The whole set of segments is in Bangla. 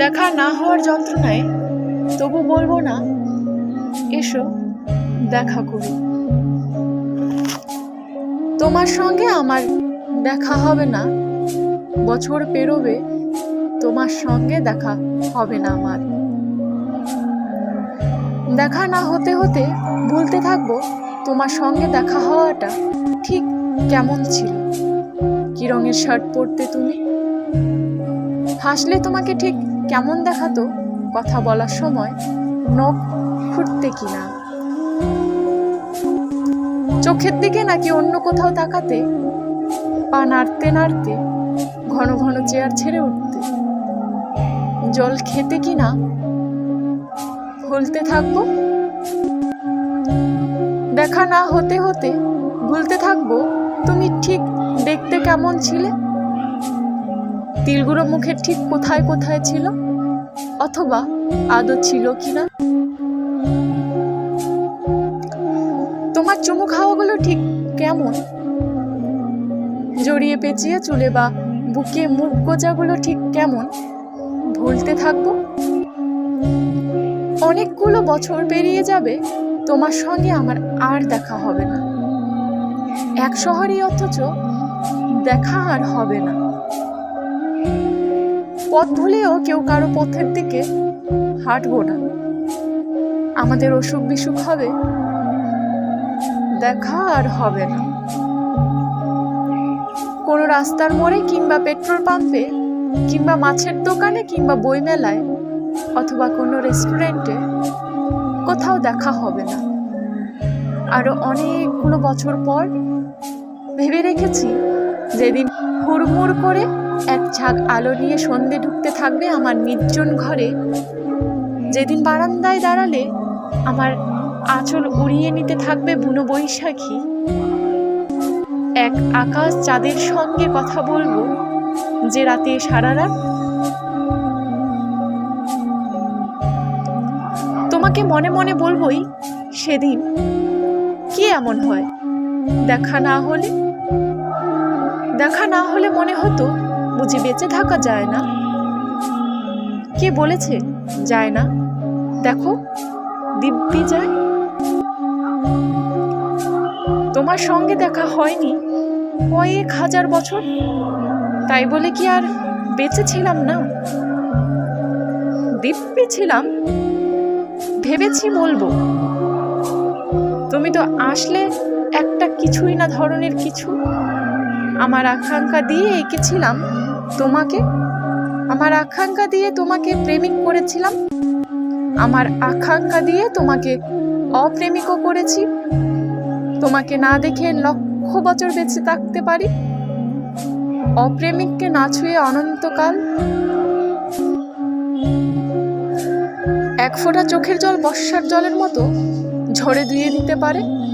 দেখা না হওয়ার যন্ত্রণায় তবু বলব না, এসো দেখা করি। তোমার সঙ্গে আমার দেখা হবে না, বছর পেরোবে, তোমার সঙ্গে দেখা হবে না আমার। দেখা না হতে হতে ভুলতে থাকব, তোমার সঙ্গে দেখা হওয়াটা ঠিক কেমন ছিল? কি রঙের শার্ট পরতে তুমি? হাসলে তোমাকে ঠিক কেমন দেখাতো? কথা বলার সময় নখ খুঁটতে কিনা। চোখের দিকে নাকি অন্য কোথাও তাকাতে, পা নাড়তে নাড়তে, ঘন ঘন চেয়ার ছেড়ে উঠতে। জল খেতে কিনা? ভুলতে থাকব? দেখা না হতে হতে ভুলতে থাকব? তুমি ঠিক দেখতে কেমন ছিলে? তিলগুলো মুখের ঠিক কোথায় কোথায় ছিল? অথবা আদৌ ছিল কিনা? তোমার চুমু খাওয়াগুলো ঠিক কেমন? জড়িয়ে পেঁচিয়ে চুলে বা বুকে মুখ গোজাগুলো ঠিক কেমন? ভুলতে থাকব? অনেকগুলো বছর পেরিয়ে যাবে, তোমার সঙ্গে আমার আর দেখা হবে না। এক শহরই অথচ দেখা আর হবে না। পথ ভুলেও কেউ কারও পথের দিকে হাঁটবো না। আমাদের অসুখ বিসুখ হবে, দেখা আর হবে না। কোনো রাস্তার মোড়ে কিংবা পেট্রোল পাম্পে, কিংবা মাছের দোকানে, কিংবা বইমেলায়, অথবা কোনো রেস্টুরেন্টে, কোথাও দেখা হবে না। আরও অনেকগুলো বছর পর ভেবে রেখেছি, যেদিন হুড়মুড় করে এক ঝাঁক আলো নিয়ে সন্ধে ঢুকতে থাকবে আমার নির্জন ঘরে। যেদিন বারান্দায় দাঁড়ালে আমার আঁচল উড়িয়ে নিতে থাকবে বুনো বৈশাখী। এক আকাশ চাঁদের সঙ্গে কথা বলব যে রাতে সারা রাত। তোমাকে মনে মনে বলবোই সেদিন কি এমন হয়? দেখা না হলে? দেখা না হলে মনে হতো বুঝি বেঁচে থাকা যায় না। কে বলেছে? যায় না। দেখো, দিব্যি যায়। তোমার সঙ্গে দেখা হয়নি কয়েক হাজার বছর। তাই বলে কি আর বেঁচে ছিলাম না? দিব্যি ছিলাম, ভেবেছি বলব। তুমি তো আসলে একটা কিছুই না ধরনের কিছু। আমার আকাঙ্ক্ষা দিয়ে এঁকেছিলাম। তোমাকে? আমার আকাঙ্ক্ষা দিয়ে তোমাকে প্রেমিক করেছিলাম? আমার আকাঙ্ক্ষা দিয়ে তোমাকে অপ্রেমিকও করেছি? তোমাকে না দেখে লক্ষ বছর বেঁচে থাকতে পারি? অপ্রেমিককে না ছুঁয়ে অনন্তকাল? এক ফোঁটা চোখের জল বর্ষার জলের মতো ঝরে ধুয়ে দিতে পারে?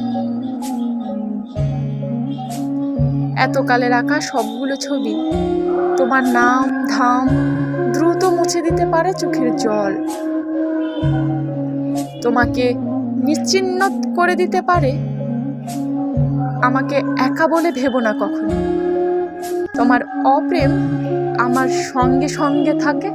এতকালের আঁকা সবগুলো ছবি। তোমার নাম, ধাম দ্রুত মুছে দিতে পারে চোখের জল। তোমাকে নিশ্চিন্ন করে দিতে পারে। আমাকে একা বলে ভেবো না কখনো। তোমার অপ্রেম আমার সঙ্গে সঙ্গে থাকে।